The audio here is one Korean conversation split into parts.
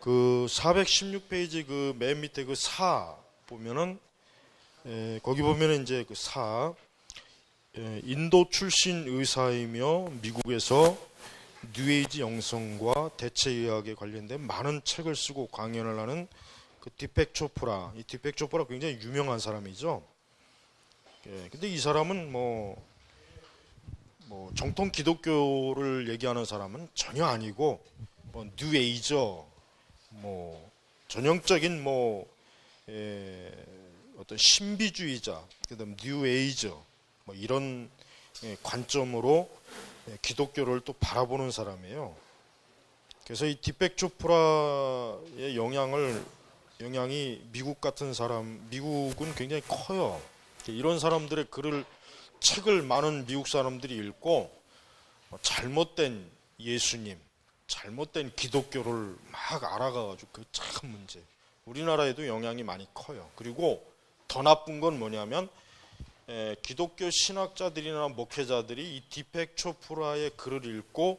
그 416페이지 그 맨 밑에 그사 보면은 에, 거기 보면은 이제 그사 인도 출신 의사이며 미국에서 뉴에이지 영성과 대체 의학에 관련된 많은 책을 쓰고 강연을 하는 그 디펙 초프라 이 디펙 초프라 굉장히 유명한 사람이죠. 예, 근데 이 사람은 뭐, 뭐 정통 기독교를 얘기하는 사람은 전혀 아니고 뭐 뉴에이저 뭐 전형적인 뭐 예, 어떤 신비주의자 그다음 뉴 에이저 뭐 이런 예, 관점으로 예, 기독교를 또 바라보는 사람이에요. 그래서 이 디펙 초프라의 영향을 영향이 미국 같은 사람 미국은 굉장히 커요. 이런 사람들의 글을 책을 많은 미국 사람들이 읽고 뭐 잘못된 예수님, 잘못된 기독교를 막 알아가가지고 그 참 문제. 우리나라에도 영향이 많이 커요. 그리고 더 나쁜 건 뭐냐면 에, 기독교 신학자들이나 목회자들이 이 디펙 초프라의 글을 읽고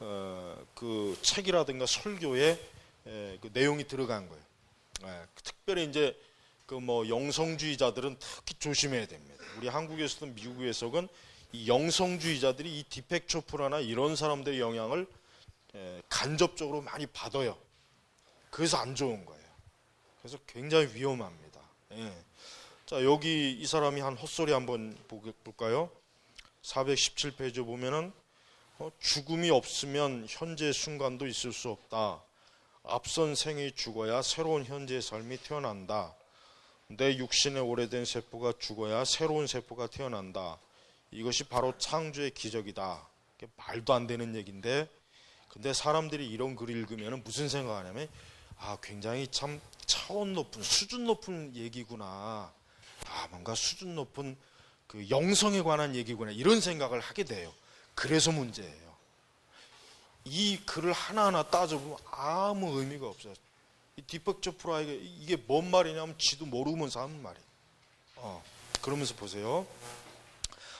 어, 그 책이라든가 설교에 에, 그 내용이 들어간 거예요. 에, 특별히 이제 그 뭐 영성주의자들은 특히 조심해야 됩니다. 우리 한국에서도 미국에서건 이 영성주의자들이 이 디펙 초프라나 이런 사람들의 영향을 에, 간접적으로 많이 받아요. 그래서 안 좋은 거예요. 그래서 굉장히 위험합니다. 예. 자 여기 이 사람이 한 헛소리 한번 볼까요? 417페이지 보면은 어, 죽음이 없으면 현재 순간도 있을 수 없다. 앞선 생이 죽어야 새로운 현재의 삶이 태어난다. 내 육신의 오래된 세포가 죽어야 새로운 세포가 태어난다. 이것이 바로 창조의 기적이다. 말도 안 되는 얘기인데, 근데 사람들이 이런 글을 읽으면 무슨 생각하냐면, 아, 굉장히 참 차원 높은, 수준 높은 얘기구나. 아, 뭔가 수준 높은 그 영성에 관한 얘기구나. 이런 생각을 하게 돼요. 그래서 문제예요. 이 글을 하나하나 따져보면 아무 의미가 없어요. 이 디펙트 프라이가 이게 뭔 말이냐면 지도 모르면서 하는 말이에요. 어, 그러면서 보세요.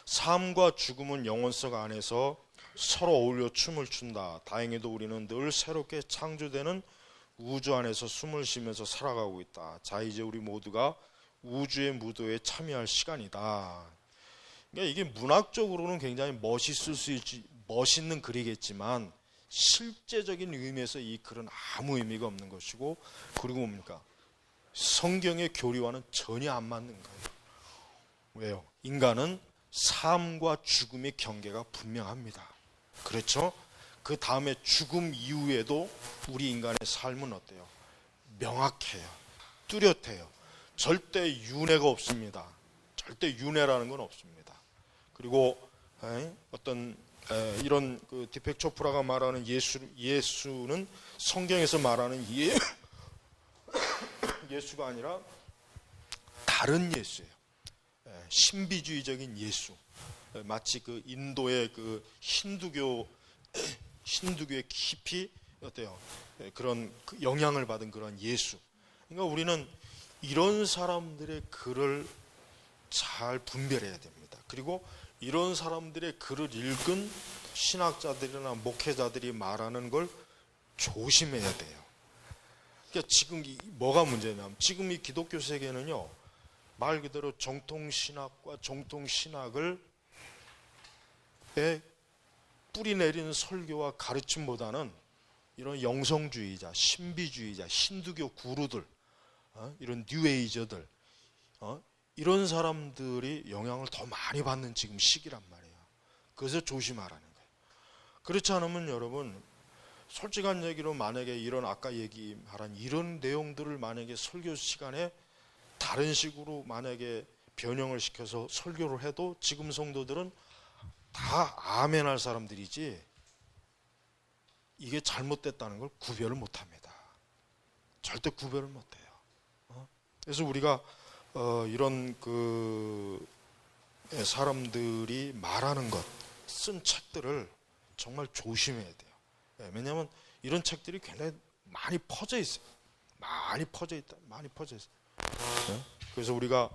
삶과 죽음은 영혼석 안에서 서로 어울려 춤을 춘다. 다행히도 우리는 늘 새롭게 창조되는 우주 안에서 숨을 쉬면서 살아가고 있다. 자, 이제 우리 모두가 우주의 무도에 참여할 시간이다. 그러니까 이게 문학적으로는 굉장히 멋있을 수 있지, 멋있는 글이겠지만 실제적인 의미에서 이 글은 아무 의미가 없는 것이고 그리고 뭡니까? 성경의 교리와는 전혀 안 맞는 거예요. 왜요? 인간은 삶과 죽음의 경계가 분명합니다. 그렇죠? 그 다음에 죽음 이후에도 우리 인간의 삶은 어때요? 명확해요. 뚜렷해요. 절대 윤회가 없습니다. 절대 윤회라는 건 없습니다. 그리고 에, 어떤 에, 이런 그 디펙 초프라가 말하는 예수 예수는 성경에서 말하는 예 예수가 아니라 다른 예수예요. 에, 신비주의적인 예수. 에, 마치 그 인도의 그 힌두교 힌두교의 깊이 어때요? 에, 그런 그 영향을 받은 그런 예수. 그러니까 우리는 이런 사람들의 글을 잘 분별해야 됩니다. 그리고 이런 사람들의 글을 읽은 신학자들이나 목회자들이 말하는 걸 조심해야 돼요. 그러니까 지금 이- 뭐가 문제냐면 지금 이 기독교 세계는요 말 그대로 정통 신학과 정통 신학을 에 뿌리 내리는 설교와 가르침보다는 이런 영성주의자, 신비주의자, 힌두교 구루들, 어? 이런 뉴에이저들, 어? 이런 사람들이 영향을 더 많이 받는 지금 시기란 말이에요. 그래서 조심하라는 거예요. 그렇지 않으면 여러분 솔직한 얘기로 만약에 이런 아까 얘기한 이런 내용들을 만약에 설교 시간에 다른 식으로 만약에 변형을 시켜서 설교를 해도 지금 성도들은 다 아멘할 사람들이지 이게 잘못됐다는 걸 구별을 못합니다. 절대 구별을 못해요. 어? 그래서 우리가 어, 이런 그 예, 사람들이 말하는 것, 쓴 책들을 정말 조심해야 돼요. 예, 왜냐하면 이런 책들이 굉장히 많이 퍼져 있어요. 많이 퍼져 있다, 많이 퍼져 있어요. 예? 그래서 우리가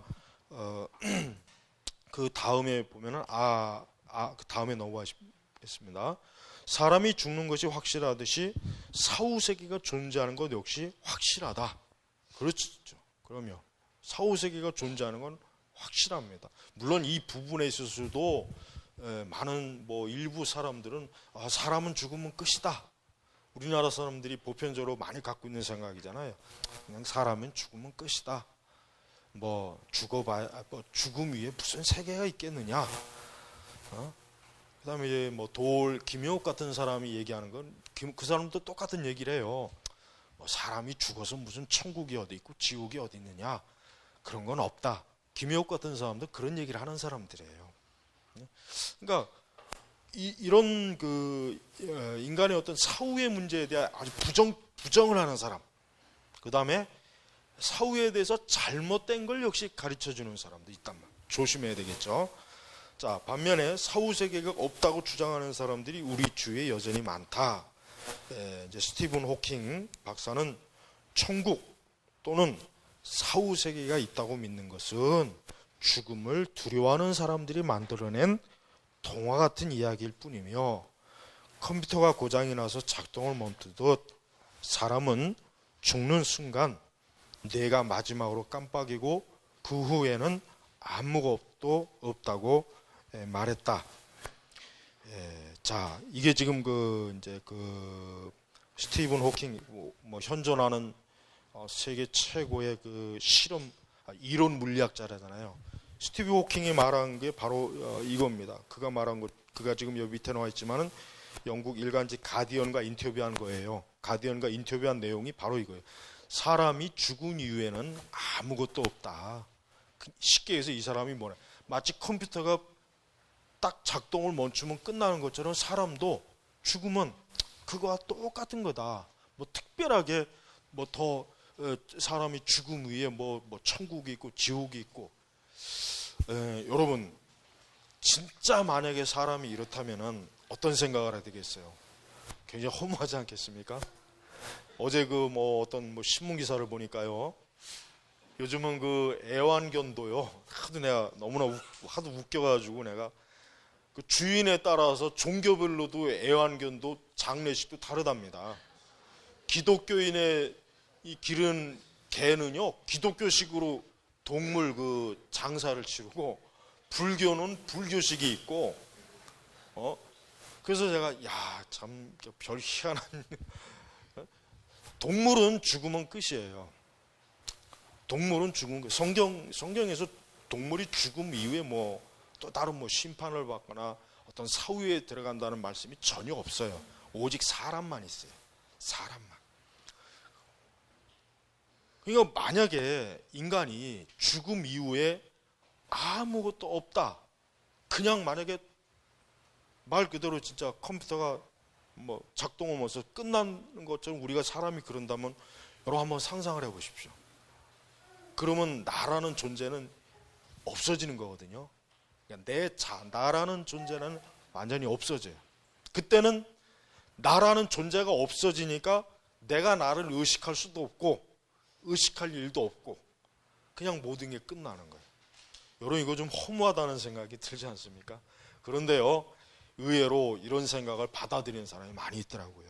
어, 그 다음에 보면은 아, 아, 그 다음에 넘어가겠습니다. 사람이 죽는 것이 확실하듯이 사후 세계가 존재하는 것 역시 확실하다. 그렇죠. 그러면 사후 세계가 존재하는 건 확실합니다. 물론 이 부분에 있어서도 에, 많은 뭐 일부 사람들은 아, 사람은 죽으면 끝이다. 우리나라 사람들이 보편적으로 많이 갖고 있는 생각이잖아요. 그냥 사람은 죽으면 끝이다. 뭐 죽어봐야 아, 뭐 죽음 위에 무슨 세계가 있겠느냐. 어? 그다음에 이제 뭐 돌 김효옥 같은 사람이 얘기하는 건 그 사람도 똑같은 얘기를 해요. 뭐 사람이 죽어서 무슨 천국이 어디 있고 지옥이 어디 있느냐 그런 건 없다. 김효옥 같은 사람도 그런 얘기를 하는 사람들이에요. 그러니까 이, 이런 그 어, 인간의 어떤 사후의 문제에 대해 아주 부정 부정을 하는 사람. 그 다음에 사후에 대해서 잘못된 걸 역시 가르쳐 주는 사람도 있단 말. 조심해야 되겠죠. 자 반면에 사후 세계가 없다고 주장하는 사람들이 우리 주위에 여전히 많다. 예, 이제 스티븐 호킹 박사는 천국 또는 사후 세계가 있다고 믿는 것은 죽음을 두려워하는 사람들이 만들어낸 동화 같은 이야기일 뿐이며 컴퓨터가 고장이 나서 작동을 멈추듯 사람은 죽는 순간 뇌가 마지막으로 깜빡이고 그 후에는 아무것도 없다고 예, 말했다. 예, 자, 이게 지금 그 이제 그 스티븐 호킹 뭐, 뭐 현존하는 어, 세계 최고의 그 실험 아, 이론 물리학자라잖아요. 스티브 호킹이 말한 게 바로 어, 이겁니다. 그가 말한 것, 그가 지금 여기 밑에 나와 있지만은 영국 일간지 가디언과 인터뷰한 거예요. 가디언과 인터뷰한 내용이 바로 이거예요. 사람이 죽은 이후에는 아무것도 없다. 그 쉽게 해서 이 사람이 뭐냐? 마치 컴퓨터가 딱 작동을 멈추면 끝나는 것처럼 사람도 죽으면 그거와 똑같은 거다. 뭐 특별하게 뭐 더 사람이 죽음 위에 뭐, 뭐 천국이 있고 지옥이 있고 에, 여러분 진짜 만약에 사람이 이렇다면은 어떤 생각을 해야 되겠어요? 굉장히 허무하지 않겠습니까? 어제 그 뭐 어떤 뭐 신문 기사를 보니까요. 요즘은 그 애완견도요. 하도 내가 너무나 우, 하도 웃겨가지고 내가 그 주인에 따라서 종교별로도 애완견도 장례식도 다르답니다. 기독교인의 이 기른 개는요 기독교식으로 동물 그 장사를 치르고 불교는 불교식이 있고 어 그래서 제가 야 참 별 희한한 동물은 죽으면 끝이에요. 동물은 죽은 거 성경 성경에서 동물이 죽음 이후에 뭐 또 다른 뭐 심판을 받거나 어떤 사후에 들어간다는 말씀이 전혀 없어요. 오직 사람만 있어요. 사람만. 그러니까 만약에 인간이 죽음 이후에 아무것도 없다. 그냥 만약에 말 그대로 진짜 컴퓨터가 뭐 작동하면서 끝나는 것처럼 우리가 사람이 그런다면 여러분 한번 상상을 해 보십시오. 그러면 나라는 존재는 없어지는 거거든요. 그러니까 내 자, 나라는 존재는 완전히 없어져요. 그때는 나라는 존재가 없어지니까 내가 나를 의식할 수도 없고 의식할 일도 없고 그냥 모든 게 끝나는 거예요. 여러분 이거 좀 허무하다는 생각이 들지 않습니까? 그런데요 의외로 이런 생각을 받아들이는 사람이 많이 있더라고요.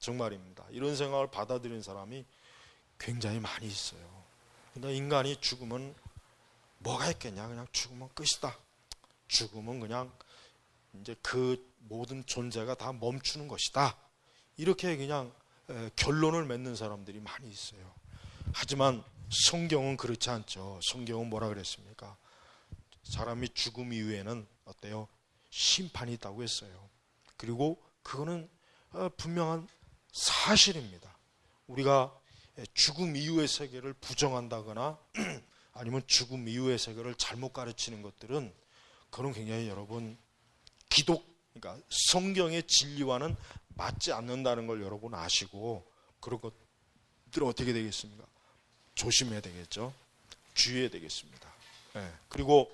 정말입니다. 이런 생각을 받아들이는 사람이 굉장히 많이 있어요. 근데 인간이 죽으면 뭐가 있겠냐? 그냥 죽으면 끝이다. 죽으면 그냥 이제 그 모든 존재가 다 멈추는 것이다. 이렇게 그냥 결론을 맺는 사람들이 많이 있어요. 하지만 성경은 그렇지 않죠. 성경은 뭐라 그랬습니까? 사람이 죽음 이후에는 어때요? 심판이 있다고 했어요. 그리고 그거는 어, 분명한 사실입니다. 우리가 죽음 이후의 세계를 부정한다거나 아니면 죽음 이후의 세계를 잘못 가르치는 것들은 그런 굉장히 여러분 기독 그러니까 성경의 진리와는 맞지 않는다는 걸 여러분 아시고 그런 것들은 어떻게 되겠습니까? 조심해야 되겠죠. 주의해야 되겠습니다. 네. 그리고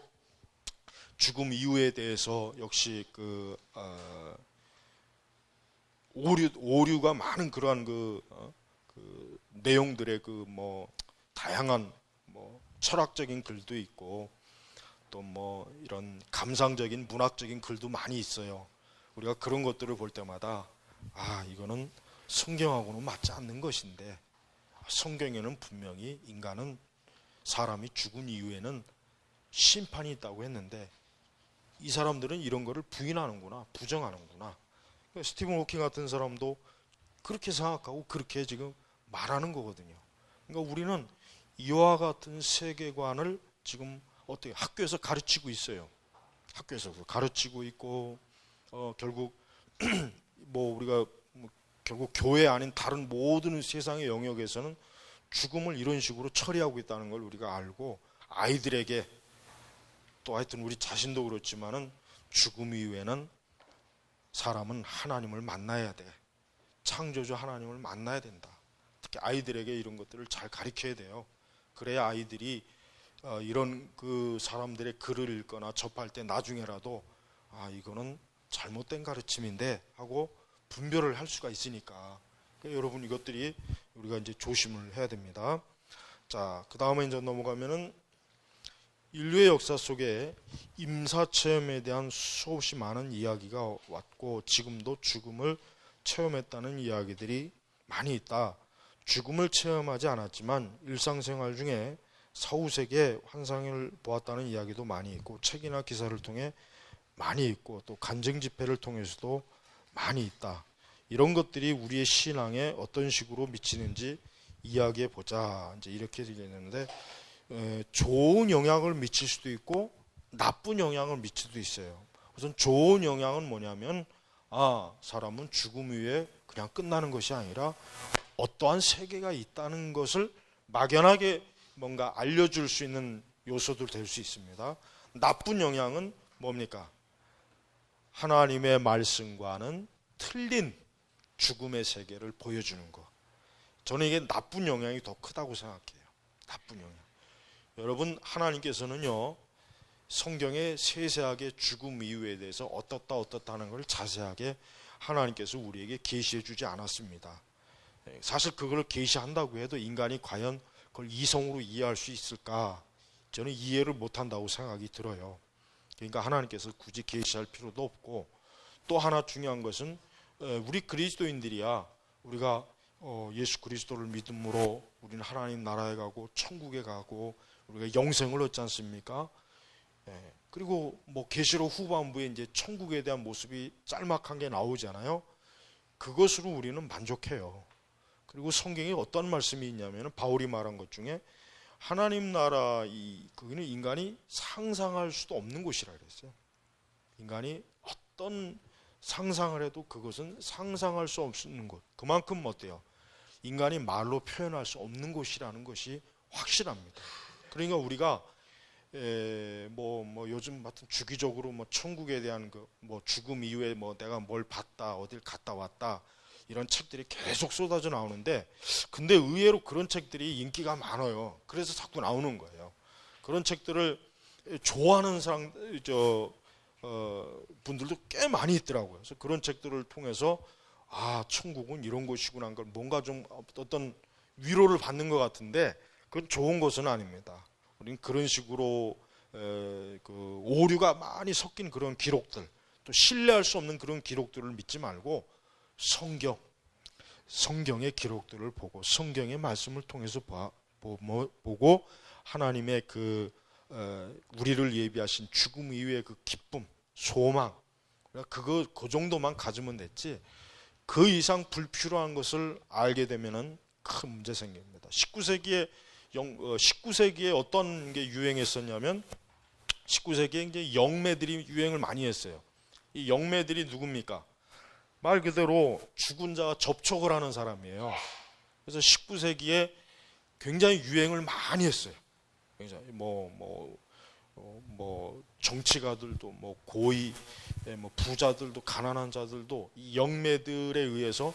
죽음 이후에 대해서 역시 그 어, 오류 오류가 많은 그러한 그, 어, 그 내용들의 그 뭐 다양한 뭐 철학적인 글도 있고 또 뭐 이런 감상적인 문학적인 글도 많이 있어요. 우리가 그런 것들을 볼 때마다 아 이거는 성경하고는 맞지 않는 것인데 성경에는 분명히 인간은 사람이 죽은 이후에는 심판이 있다고 했는데 이 사람들은 이런 거를 부인하는구나 부정하는구나 그러니까 스티븐 호킹 같은 사람도 그렇게 생각하고 그렇게 지금 말하는 거거든요 그러니까 우리는 이와 같은 세계관을 지금 어떻게 학교에서 가르치고 있어요 학교에서 가르치고 있고 어, 결국 뭐 우리가 뭐 결국 교회 아닌 다른 모든 세상의 영역에서는 죽음을 이런 식으로 처리하고 있다는 걸 우리가 알고 아이들에게 또 하여튼 우리 자신도 그렇지만은 죽음 이후에는 사람은 하나님을 만나야 돼. 창조주 하나님을 만나야 된다. 특히 아이들에게 이런 것들을 잘 가르쳐야 돼요. 그래야 아이들이 어, 이런 그 사람들의 글을 읽거나 접할 때 나중에라도 아 이거는 잘못된 가르침인데 하고 분별을 할 수가 있으니까 그러니까 여러분 이것들이 우리가 이제 조심을 해야 됩니다. 자, 그 다음에 이제 넘어가면은 인류의 역사 속에 임사 체험에 대한 수없이 많은 이야기가 왔고 지금도 죽음을 체험했다는 이야기들이 많이 있다. 죽음을 체험하지 않았지만 일상생활 중에 사후세계 환상을 보았다는 이야기도 많이 있고 책이나 기사를 통해 많이 있고 또 간증 집회를 통해서도 많이 있다. 이런 것들이 우리의 신앙에 어떤 식으로 미치는지 이야기해 보자. 이제 이렇게 되겠는데 에, 좋은 영향을 미칠 수도 있고 나쁜 영향을 미칠 수도 있어요. 우선 좋은 영향은 뭐냐면 아 사람은 죽음 후에 그냥 끝나는 것이 아니라 어떠한 세계가 있다는 것을 막연하게 뭔가 알려줄 수 있는 요소도 될 수 있습니다. 나쁜 영향은 뭡니까? 하나님의 말씀과는 틀린 죽음의 세계를 보여주는 것. 저는 이게 나쁜 영향이 더 크다고 생각해요. 나쁜 영향. 여러분, 하나님께서는요, 성경에 세세하게 죽음 이유에 대해서 어떻다 어떻다 하는 걸 자세하게 하나님께서 우리에게 계시해 주지 않았습니다. 사실 그걸 계시한다고 해도 인간이 과연 그걸 이성으로 이해할 수 있을까? 저는 이해를 못 한다고 생각이 들어요. 그러니까 하나님께서 굳이 계시할 필요도 없고 또 하나 중요한 것은 우리 그리스도인들이야 우리가 어, 예수 그리스도를 믿음으로 우리는 하나님 나라에 가고 천국에 가고 우리가 영생을 얻지 않습니까? 예, 그리고 뭐 계시록 후반부에 이제 천국에 대한 모습이 짤막한 게 나오잖아요. 그것으로 우리는 만족해요. 그리고 성경에 어떤 말씀이 있냐면 바울이 말한 것 중에 하나님 나라 이 그거는 인간이 상상할 수도 없는 곳이라 그랬어요. 인간이 어떤 상상을 해도 그것은 상상할 수 없는 곳. 그만큼 어때요? 인간이 말로 표현할 수 없는 곳이라는 것이 확실합니다. 그러니까 우리가 뭐뭐 뭐 요즘 같은 주기적으로 뭐 천국에 대한 그 뭐 죽음 이후에 뭐 내가 뭘 봤다 어딜 갔다 왔다 이런 책들이 계속 쏟아져 나오는데 근데 의외로 그런 책들이 인기가 많아요. 그래서 자꾸 나오는 거예요. 그런 책들을 좋아하는 사람 저 어, 분들도 꽤 많이 있더라고요. 그래서 그런 책들을 통해서 아 천국은 이런 곳이구나 걸 뭔가 좀 어떤 위로를 받는 것 같은데 그건 좋은 것은 아닙니다. 우리는 그런 식으로 에, 그 오류가 많이 섞인 그런 기록들 또 신뢰할 수 없는 그런 기록들을 믿지 말고 성경, 성경의 기록들을 보고 성경의 말씀을 통해서 봐, 보, 뭐, 보고 하나님의 그 어, 우리를 예비하신 죽음 이후의 그 기쁨, 소망, 그거 그 정도만 가지면 됐지. 그 이상 불필요한 것을 알게 되면은 큰 문제 생깁니다. 19세기에 영, 어, 19세기에 어떤 게 유행했었냐면 19세기에 이제 영매들이 유행을 많이 했어요. 이 영매들이 누굽니까? 말 그대로 죽은 자와 접촉을 하는 사람이에요. 그래서 19세기에 굉장히 유행을 많이 했어요. 굉장히 뭐 뭐, 어, 뭐 정치가들도 뭐 고위 예, 뭐 부자들도 가난한 자들도 이 영매들에 의해서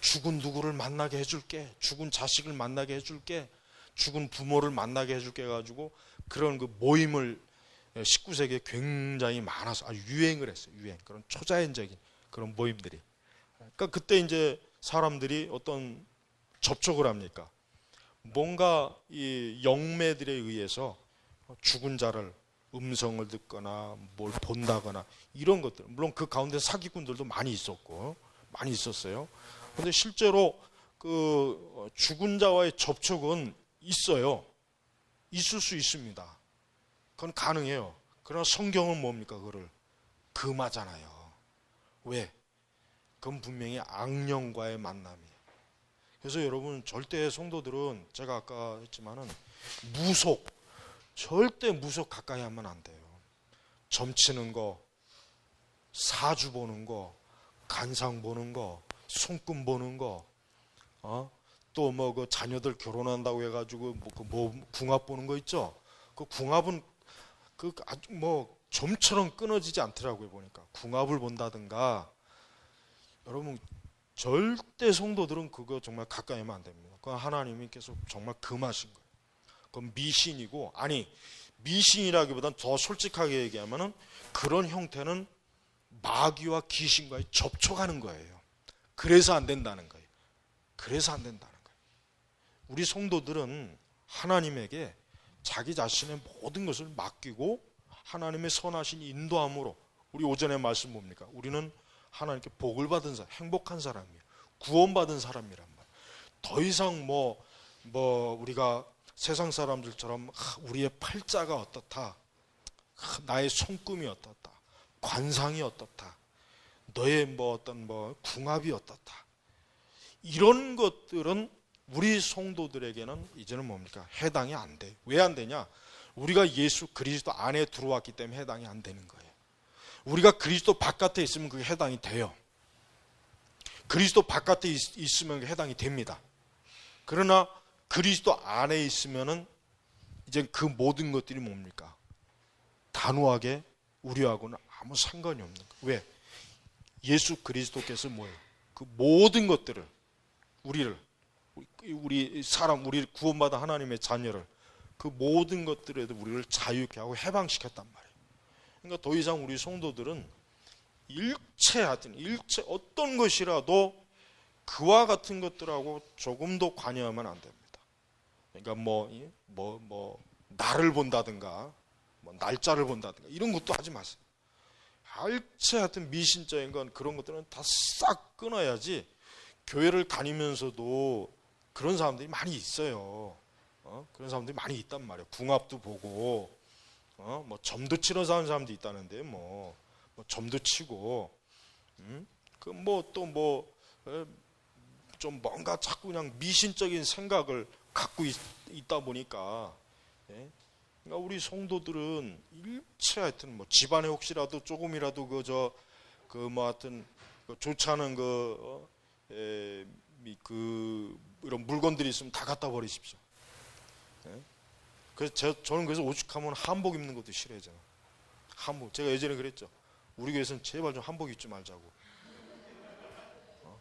죽은 누구를 만나게 해줄게, 죽은 자식을 만나게 해줄게, 죽은 부모를 만나게 해줄게 해가지고 그런 그 모임을 19세기에 굉장히 많아서 아주 유행을 했어요. 유행 그런 초자연적인 그런 모임들이. 그러니까 그때 이제 사람들이 어떤 접촉을 합니까? 뭔가 이 영매들에 의해서 죽은 자를 음성을 듣거나 뭘 본다거나 이런 것들 물론 그 가운데 사기꾼들도 많이 있었고 많이 있었어요. 근데 실제로 그 어, 죽은 자와의 접촉은 있어요. 있을 수 있습니다. 그건 가능해요. 그러나 성경은 뭡니까? 그를 금하잖아요. 왜? 그건 분명히 악령과의 만남이에요. 그래서 여러분 절대 성도들은 제가 아까 했지만은 무속 절대 무속 가까이 하면 안 돼요. 점치는 거, 사주 보는 거, 간상 보는 거, 손금 보는 거, 어? 또 뭐 그 자녀들 결혼한다고 해가지고 뭐, 그 뭐 궁합 보는 거 있죠. 그 궁합은 그 아주 뭐 점처럼 끊어지지 않더라고요 보니까 궁합을 본다든가 여러분 절대 성도들은 그거 정말 가까이 하면 안 됩니다. 그 하나님이 계속 정말 금하신 거예요. 그건 미신이고 아니 미신이라기보단 더 솔직하게 얘기하면은 그런 형태는 마귀와 귀신과의 접촉하는 거예요. 그래서 안 된다는 거예요. 그래서 안 된다는 거예요. 우리 성도들은 하나님에게 자기 자신의 모든 것을 맡기고 하나님의 선하신 인도함으로 우리 오전에 말씀 뭡니까? 우리는 하나님께 복을 받은 사람, 행복한 사람이에요. 구원받은 사람이란 말. 더 이상 뭐, 뭐, 우리가 세상 사람들처럼 하, 우리의 팔자가 어떻다. 하, 나의 손금이 어떻다. 관상이 어떻다. 너의 뭐 어떤 뭐 궁합이 어떻다. 이런 것들은 우리 성도들에게는 이제는 뭡니까? 해당이 안 돼. 왜 안 되냐? 우리가 예수 그리스도 안에 들어왔기 때문에 해당이 안 되는 거예요. 우리가 그리스도 바깥에 있으면 그게 해당이 돼요. 그리스도 바깥에 있, 그게 해당이 됩니다. 그러나 그리스도 안에 있으면은 이제 그 모든 것들이 뭡니까? 단호하게 우리하고는 아무 상관이 없는 거예요. 왜? 예수 그리스도께서 뭐예요? 그 모든 것들을 우리를 우리 사람 우리를 구원받은 하나님의 자녀를 그 모든 것들에도 우리를 자유케 하고 해방시켰단 말이에요. 그러니까 더 이상 우리 성도들은 일체 하여튼 일체 어떤 것이라도 그와 같은 것들하고 조금도 관여하면 안 됩니다. 그러니까 뭐뭐뭐 날을 본다든가 뭐 날짜를 본다든가 이런 것도 하지 마세요. 일체 하여튼 미신적인 건 그런 것들은 다 싹 끊어야지 교회를 다니면서도 그런 사람들이 많이 있어요. 어? 그런 사람들이 많이 있단 말이에요. 궁합도 보고, 어? 뭐 점도 치러 사는 사람도 있다는데, 뭐, 뭐 점도 치고, 음? 그뭐 또 뭐, 좀 뭔가 자꾸 그냥 미신적인 생각을 갖고 있, 다 보니까, 예? 그러니까 우리 성도들은 일체 하여튼 뭐 집안에 혹시라도 조금이라도 그 저 그 뭐 하여튼 그 좋지 않은 그, 어? 에, 그 이런 물건들이 있으면 다 갖다 버리십시오. 예? 그래서 저, 저는 그래서 오죽하면 한복 입는 것도 싫어하잖아. 한복. 제가 예전에 그랬죠. 우리 교회에서는 제발 좀 한복 입지 말자고. 어?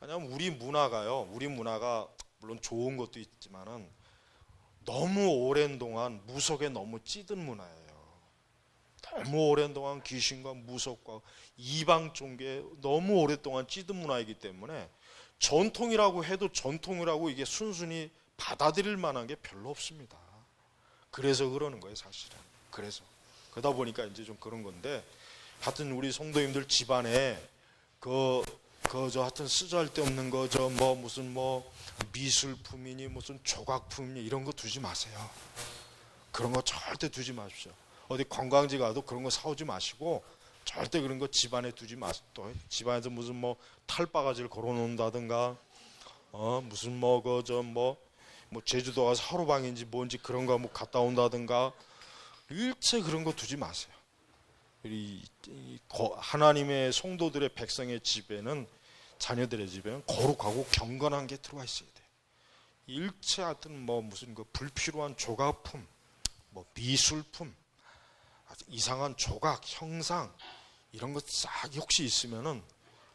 왜냐하면 우리 문화가요. 우리 문화가 물론 좋은 것도 있지만은 너무 오랜 동안 무속에 너무 찌든 문화예요. 너무 오랜 동안 귀신과 무속과 이방 종교에 너무 오랫동안 찌든 문화이기 때문에 전통이라고 해도 전통이라고 이게 순순히 받아들일 만한 게 별로 없습니다. 그래서 그러는 거예요, 사실은. 그래서 그러다 보니까 이제 좀 그런 건데 하여튼 우리 성도님들 집안에 그 그 저 하여튼 쓰잘데 없는 거 저 뭐 무슨 뭐 미술품이니 무슨 조각품이니 이런 거 두지 마세요. 그런 거 절대 두지 마십시오. 어디 관광지 가도 그런 거 사오지 마시고 절대 그런 거 집안에 두지 마시고 또 집안에서 무슨 뭐 탈바가지를 걸어 놓는다든가 어 무슨 뭐 그 저 뭐 뭐 제주도 가서 하루방인지 뭔지 그런 거 뭐 갔다 온다든가 일체 그런 거 두지 마세요. 이, 이 거, 하나님의 성도들의 백성의 집에는 자녀들의 집에는 거룩하고 경건한 게 들어가 있어야 돼. 일체 하여튼 뭐 무슨 그 불필요한 조각품, 뭐 미술품, 이상한 조각, 형상 이런 것싹 혹시 있으면은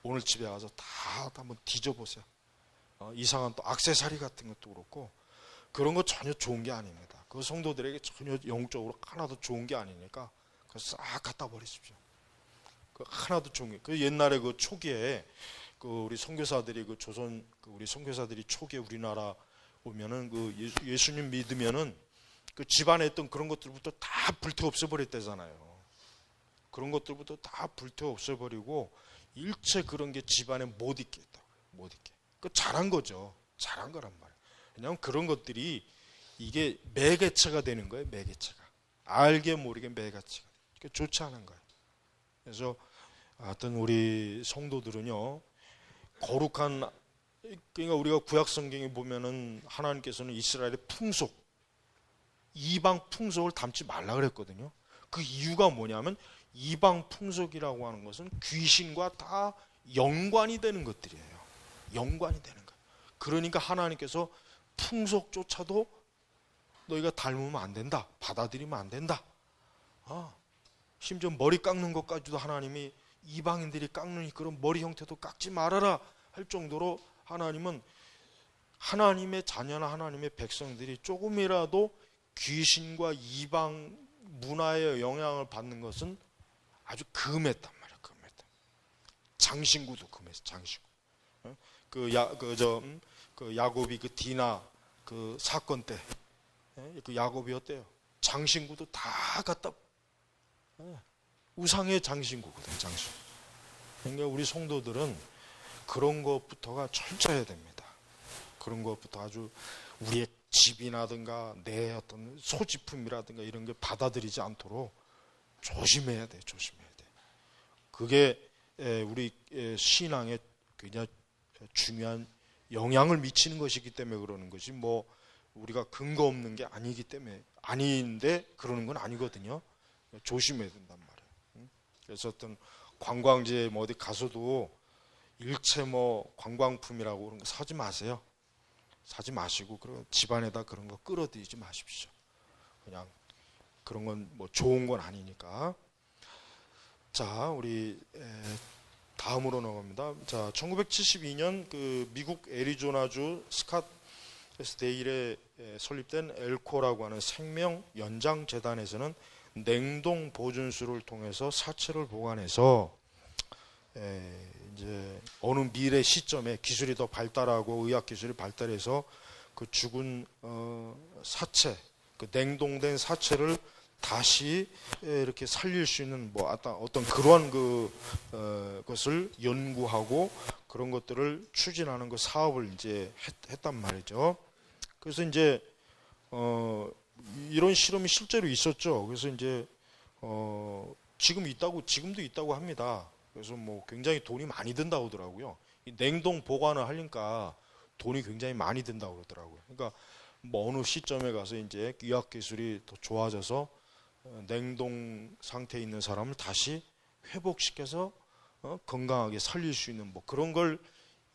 오늘 집에 가서 다 한번 뒤져보세요. 어, 이상한 또 악세사리 같은 것도 그렇고 그런 거 전혀 좋은 게 아닙니다. 그 성도들에게 전혀 영적으로 하나도 좋은 게 아니니까 그거 싹 갖다 버리십시오. 그 하나도 좋은 게. 그 옛날에 그 초기에 그 우리 선교사들이 그 조선 그 우리 선교사들이 초기에 우리나라 오면은 그 예수, 예수 님 믿으면은 그 집안에 있던 그런 것들부터 다 불태 없애버렸대잖아요. 그런 것들부터 다 불태 없애버리고 일체 그런 게 집안에 못 있게 했다고. 못 있게. 그 잘한 거죠. 잘한 거란 말이에요. 왜냐하면 그런 것들이 이게 매개체가 되는 거예요. 매개체가. 알게 모르게 매개체가. 그러니까 좋지 않은 거예요. 그래서 하여튼 우리 성도들은요. 거룩한 그러니까 우리가 구약 성경에 보면은 하나님께서는 이스라엘의 풍속 이방 풍속을 담지 말라 그랬거든요. 그 이유가 뭐냐면 이방 풍속이라고 하는 것은 귀신과 다 연관이 되는 것들이에요. 연관이 되는 거예요. 그러니까 하나님께서 풍속조차도 너희가 닮으면 안 된다. 받아들이면 안 된다. 아, 심지어 머리 깎는 것까지도 하나님이 이방인들이 깎는 그런 머리 형태도 깎지 말아라 할 정도로 하나님은 하나님의 자녀나 하나님의 백성들이 조금이라도 귀신과 이방 문화의 영향을 받는 것은 아주 금했단 말이야, 금했다. 장신구도 금했어, 장신구. 어? 그 야, 그 저 그 야곱이 그 디나 그 사건 때, 예? 그 야곱이 어때요? 장신구도 다 갖다 예. 우상의 장신구거든, 장신. 그러니까 우리 성도들은 그런 것부터가 철저해야 됩니다. 그런 것부터 아주 우리의 집이라든가 내 어떤 소지품이라든가 이런 게 받아들이지 않도록 조심해야 돼, 조심해야 돼. 그게 에, 우리 에, 신앙에 굉장히 중요한 영향을 미치는 것이기 때문에 그러는 거지. 뭐 우리가 근거 없는 게 아니기 때문에 아닌데 그러는 건 아니거든요. 조심해야 된단 말이에요. 응? 그래서 어떤 관광지에 뭐 어디 가서도 일체 뭐 관광품이라고 그런 거 사지 마세요. 사지 마시고 그런 집안에다 그런 거 끌어들이지 마십시오. 그냥 그런 건 뭐 좋은 건 아니니까. 자, 우리 에, 다음으로 넘어갑니다. 자, 1972년 그 미국 애리조나주 스캇 데일에 에, 설립된 엘코라고 하는 생명 연장 재단에서는 냉동 보존수를 통해서 사체를 보관해서 에, 이제 어느 미래 시점에 기술이 더 발달하고 의학 기술이 발달해서 그 죽은 어, 사체, 그 냉동된 사체를 다시 에, 이렇게 살릴 수 있는 뭐 어떤 그러한 그 어, 것을 연구하고 그런 것들을 추진하는 그 사업을 이제 했, 했단 말이죠. 그래서 이제 어, 이런 실험이 실제로 있었죠. 그래서 이제 어, 지금 있다고 지금도 있다고 합니다. 그래서 뭐 굉장히 돈이 많이 든다고 하더라고요. 이 냉동 보관을 하니까 돈이 굉장히 많이 든다고 그러더라고요. 그러니까 뭐 어느 시점에 가서 이제 의학 기술이 더 좋아져서 어, 냉동 상태에 있는 사람을 다시 회복시켜서 어, 건강하게 살릴 수 있는 뭐 그런 걸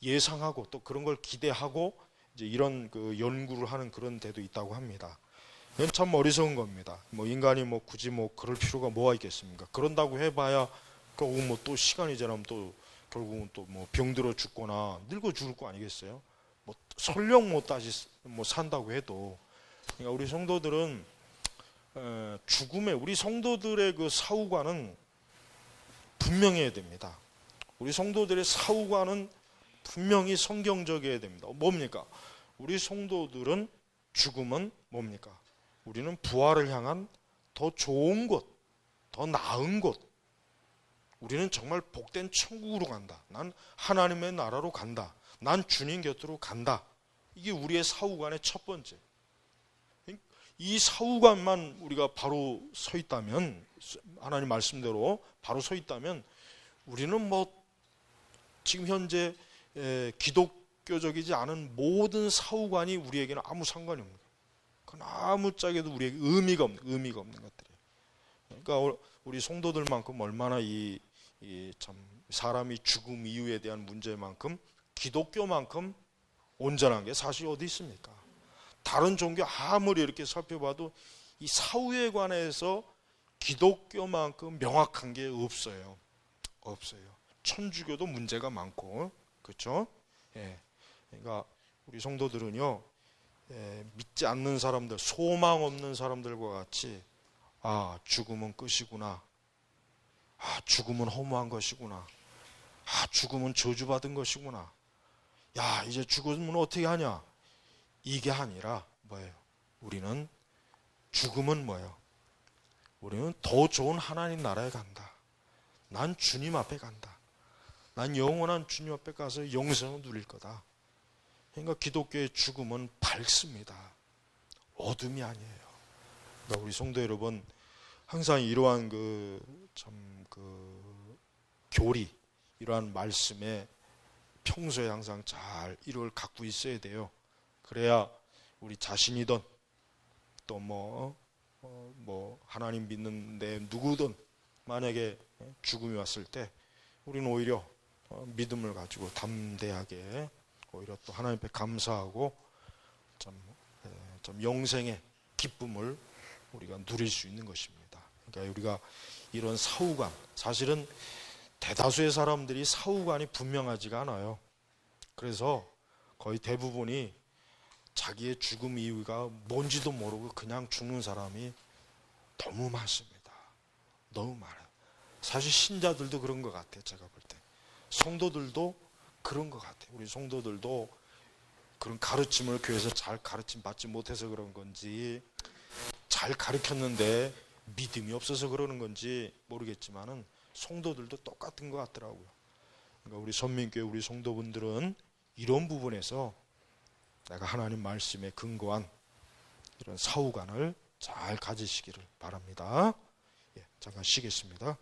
예상하고 또 그런 걸 기대하고 이제 이런 그 연구를 하는 그런 데도 있다고 합니다. 참 어리석은 겁니다. 뭐 인간이 뭐 굳이 뭐 그럴 필요가 뭐가 있겠습니까? 그런다고 해봐야 결국 뭐 또 시간이 지나면 또 결국은 또 뭐 병들어 죽거나 늙어 죽을 거 아니겠어요? 뭐 설령 못 다시 뭐 산다고 해도 그러니까 우리 성도들은 에, 죽음에 우리 성도들의 그 사후관은 분명해야 됩니다. 우리 성도들의 사후관은 분명히 성경적이어야 됩니다. 뭡니까? 우리 성도들은 죽음은 뭡니까? 우리는 부활을 향한 더 좋은 곳, 더 나은 곳, 우리는 정말 복된 천국으로 간다. 난 하나님의 나라로 간다. 난 주님 곁으로 간다. 이게 우리의 사후관의 첫 번째. 이 사후관만 우리가 바로 서 있다면 하나님 말씀대로 바로 서 있다면 우리는 뭐 지금 현재 기독교적이지 않은 모든 사후관이 우리에게는 아무 상관이 없는 거예요. 그건 아무짝에도 우리에게 의미가 없는 의미가 없는 것들이에요. 그러니까 우리 성도들만큼 얼마나 이, 이참 사람이 죽음 이후에 대한 문제만큼 기독교만큼 온전한 게 사실 어디 있습니까? 다른 종교 아무리 이렇게 살펴봐도 이 사후에 관해서 기독교만큼 명확한 게 없어요. 없어요. 천주교도 문제가 많고 그렇죠? 예. 그러니까 우리 성도들은요 예, 믿지 않는 사람들, 소망 없는 사람들과 같이 아 죽음은 끝이구나. 아 죽음은 허무한 것이구나. 아 죽음은 저주받은 것이구나. 야 이제 죽으면 어떻게 하냐? 이게 아니라 뭐예요? 우리는 죽음은 뭐예요? 우리는 더 좋은 하나님 나라에 간다. 난 주님 앞에 간다. 난 영원한 주님 앞에 가서 영생을 누릴 거다. 그러니까 기독교의 죽음은 밝습니다. 어둠이 아니에요. 그러니까 우리 성도 여러분 항상 이러한 그 참그 교리 이러한 말씀에 평소에 항상 잘 이걸 갖고 있어야 돼요. 그래야 우리 자신이든 또뭐뭐 하나님 믿는데 누구든 만약에 죽음이 왔을 때 우리는 오히려 어, 믿음을 가지고 담대하게 오히려 또 하나님 앞에 감사하고 참, 에, 참 영생의 기쁨을 우리가 누릴 수 있는 것입니다. 그러니까 우리가 이런 사후관 사실은 대다수의 사람들이 사후관이 분명하지가 않아요. 그래서 거의 대부분이 자기의 죽음 이유가 뭔지도 모르고 그냥 죽는 사람이 너무 많습니다. 너무 많아요. 사실 신자들도 그런 것 같아요. 제가 볼 때. 성도들도 그런 것 같아요. 우리 성도들도 그런 가르침을 교회에서 잘 가르침 받지 못해서 그런 건지 잘 가르쳤는데 믿음이 없어서 그러는 건지 모르겠지만은 성도들도 똑같은 것 같더라고요. 그러니까 우리 선민교회 우리 성도분들은 이런 부분에서 내가 하나님 말씀에 근거한 이런 사후관을 잘 가지시기를 바랍니다. 예, 잠깐 쉬겠습니다.